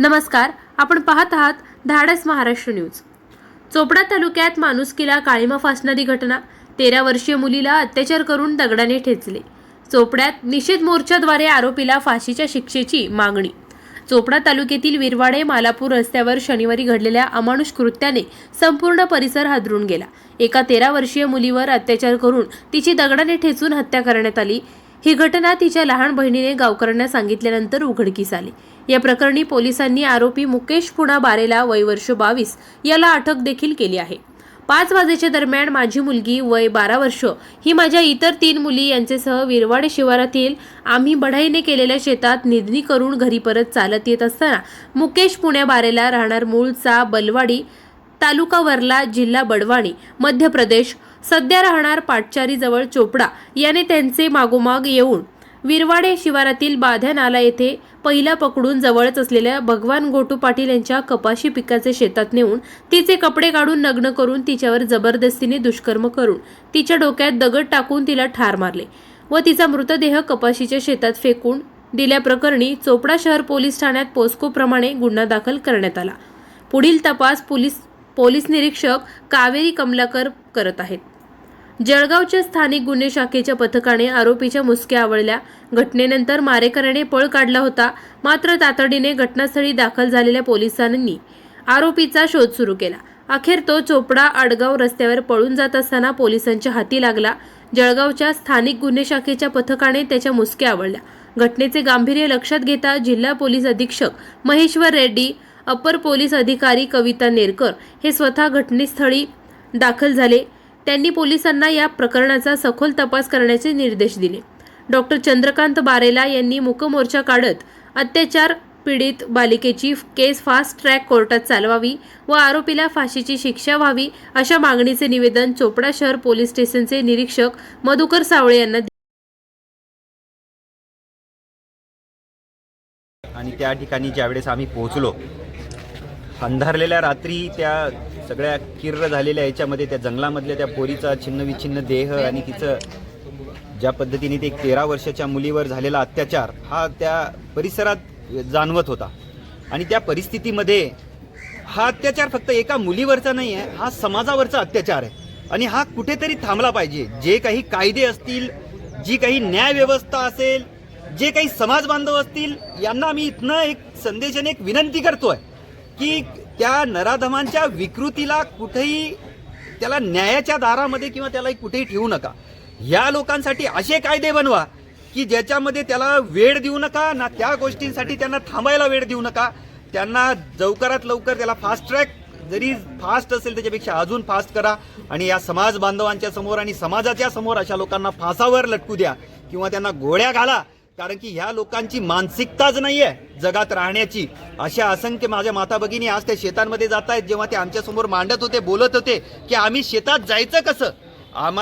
नमस्कार आपण पाहत आहात धाडस महाराष्ट्र न्यूज. चोपडा तालुक्यात माणुसकीला काळीमा फासणारी घटना तेरा वर्षीय मुलीला अत्याचार करून दगडाने ठेचले. चोपड्यात निषेध मोर्चाद्वारे आरोपीला फाशीच्या शिक्षेची मागणी. चोपडा तालुक्यातील विरवाडे मालापूर रस्त्यावर शनिवारी घडलेल्या अमानुष कृत्याने संपूर्ण परिसर हादरून गेला. एका तेरा वर्षीय मुलीवर अत्याचार करून तिची दगडाने ठेचून हत्या करण्यात आली. ही घटना तिच्या लहान बहिणीने गावकऱ्यांना सांगितल्यानंतर उघडकीस आली. या प्रकरणी पोलिसांनी आरोपी मुकेश पुणा बारेला वय वर्ष बावीस याला अटक देखील केली आहे. पाच वाजेच्या दरम्यान माझी मुलगी वय बारा वर्ष ही माझ्या इतर तीन मुली यांच्यासह विरवाडे शिवारातील आम्ही बढाईने केलेल्या शेतात निधनी करून घरी परत चालत येत असताना मुकेश पुण्या बारेला राहणार मूळचा बलवाडी तालुका वर्ला जिल्हा बडवाणी मध्य प्रदेश सध्या राहणार पाटचारीजवळ चोपडा याने त्यांचे मागोमाग येऊन विरवाडे शिवारातील बाध्या नाला येथे पहिला पकडून जवळच असलेल्या भगवान गोटू पाटील यांच्या कपाशी पिकाचे शेतात नेऊन तिचे कपडे काढून नग्न करून तिच्यावर जबरदस्तीने दुष्कर्म करून तिच्या डोक्यात दगड टाकून तिला ठार मारले व तिचा मृतदेह कपाशीच्या शेतात फेकून दिल्याप्रकरणी चोपडा शहर पोलीस ठाण्यात पोस्कोप्रमाणे गुन्हा दाखल करण्यात आला. पुढील तपास पोलीस पोलीस निरीक्षक कावेरी कमलाकर करत आहेत. जळगावच्या स्थानिक गुन्हे शाखेच्या पथकाने आरोपीच्या मुसक्या आवळल्या. घटनेनंतर मारेकऱ्याने पळ काढला होता. मात्र तातडीने घटनास्थळी दाखल झालेल्या पोलिसांनी आरोपीचा शोध सुरू केला. अखेर तो चोपडा आडगाव रस्त्यावर पळून जात असताना पोलिसांच्या हाती लागला. जळगावच्या स्थानिक गुन्हे शाखेच्या पथकाने त्याच्या मुसक्या आवळल्या. घटनेचे गांभीर्य लक्षात घेता जिल्हा पोलीस अधीक्षक महेश्वर रेड्डी अपर पोलीस अधिकारी कविता नेरकर हे स्वतः घटनेस्थळी दाखल झाले. त्यांनी पोलिसांना या प्रकरणाचा सखोल तपास करण्याचे निर्देश दिले. डॉक्टर चंद्रकांत बारेला यांनी मुकमोर्चा काढत अत्याचार पीडित बालिकेची केस फास्ट ट्रॅक कोर्टात चालवावी व आरोपीला फाशीची शिक्षा व्हावी अशा मागणीचे निवेदन चोपडा शहर पोलीस स्टेशनचे निरीक्षक मधुकर सावळे यांना आणि त्या ठिकाणी ज्यावेळेस आम्ही पोहोचलो अंधारलेल्या रात्री त्या सगळ्या किर्र झालेल्या याच्यामध्ये त्या जंगलामधल्या त्या पोरीचा छिन्नविछिन्न देह आणि तिचं ज्या पद्धतीने ते एक तेरा वर्षाच्या मुलीवर झालेला अत्याचार हा त्या परिसरात जाणवत होता. आणि त्या परिस्थितीमध्ये हा अत्याचार फक्त एका मुलीवरचा नाही आहे हा समाजावरचा अत्याचार आहे. आणि हा कुठेतरी थांबला पाहिजे. जे काही कायदे असतील जी काही न्यायव्यवस्था असेल जे काही समाज बांधव असतील यांना मी इथनं एक संदेश आणि एक विनंती करतोय की त्या नराधमांच्या विकृतीला कुठेही त्याला न्यायाच्या दारामध्ये किंवा त्याला कुठेही ठेवू नका. या लोकांसाठी असे कायदे बनवा की ज्याच्यामध्ये त्याला वेळ देऊ नका ना त्या गोष्टींसाठी त्यांना थांबायला वेळ देऊ नका. त्यांना लवकरात लवकर त्याला फास्ट ट्रॅक जरी फास्ट असेल त्याच्यापेक्षा अजून फास्ट करा. आणि या समाज बांधवांच्या समोर आणि समाजाच्या समोर अशा लोकांना फासावर लटकू द्या किंवा त्यांना गोळ्या घाला. कारण की ह्या लोकांची मानसिकताच नाहीये जगात राहण्याची. अशा असंख्य माझ्या माता भगिनी आज त्या शेतांमध्ये जात आहेत जेव्हा ते आमच्यासमोर मांडत होते बोलत होते की आम्ही शेतात जायचं कसं? आम्हाला